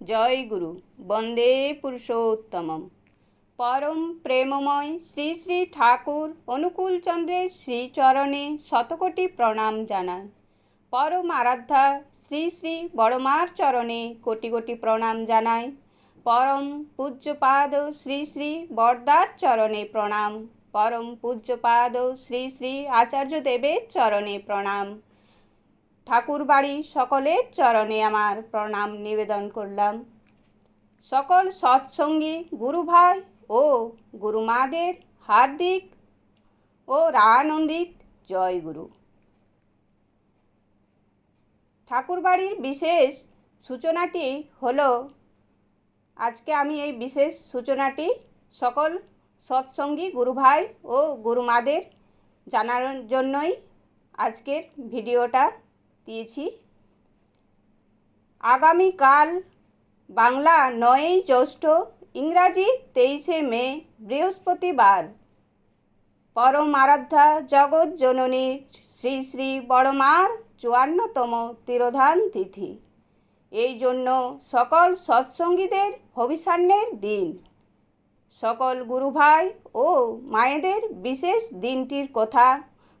জয় গুরু। বন্দে পুরুষোত্তমম। পরম প্রেমময় শ্রী শ্রী ঠাকুর অনুকূল চন্দ্রের শ্রীচরণে শতকোটি প্রণাম জানাই পরম আরাধ্যা শ্রী শ্রী বড়মার চরণে কোটি কোটি প্রণাম জানাই পরম পূজ্যপাদ শ্রী শ্রী বরদার চরণে প্রণাম। পরম পূজ্যপাদ শ্রী শ্রী আচার্য দেবের চরণে প্রণাম। ঠাকুর বাড়ি সকলের চরণে আমার প্রণাম নিবেদন করলাম। সকল সৎসঙ্গী, গুরু ভাই ও গুরুমাদের হার্দিক ও রানন্দিত জয় গুরু। ঠাকুরবাড়ির বিশেষ সূচনাটি হলো, আজকে আমি এই বিশেষ সূচনাটি সকল সৎসঙ্গী, গুরু ভাই ও গুরুমাদের জানানোর জন্যই আজকের ভিডিওটা দিয়েছি। আগামীকাল বাংলা নয়ই জ্যৈষ্ঠ, ইংরাজি তেইশে মে, বৃহস্পতিবার। পরম আরাধ্যা জগৎ জননী শ্রী শ্রী বড়মার চুয়ান্নতম তিরোধান তিথি। এই জন্য সকল সৎসঙ্গীদের হবিষান্নের দিন। সকল গুরু ভাই ও মায়েদের বিশেষ দিনটির কথা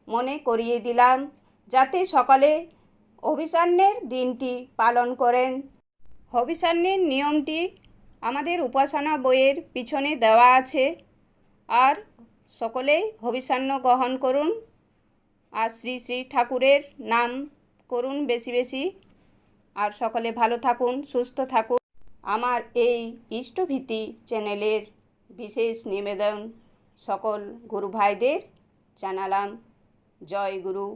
মনে করিয়ে দিলাম, যাতে সকলে অভিসান্নের দিনটি পালন করেন। হবিষান্নের নিয়মটি আমাদের উপাসনা বইয়ের পিছনে দেওয়া আছে। আর সকলেই হবিষান্ন গ্রহণ করুন। আর শ্রী শ্রী ঠাকুরের নাম করুন বেশি বেশি। আর সকলে ভালো থাকুন, সুস্থ থাকুন। আমার এই ইষ্টভীতি চ্যানেলের বিশেষ নিবেদন সকল গুরু ভাইদের জানালাম। জয় গুরু।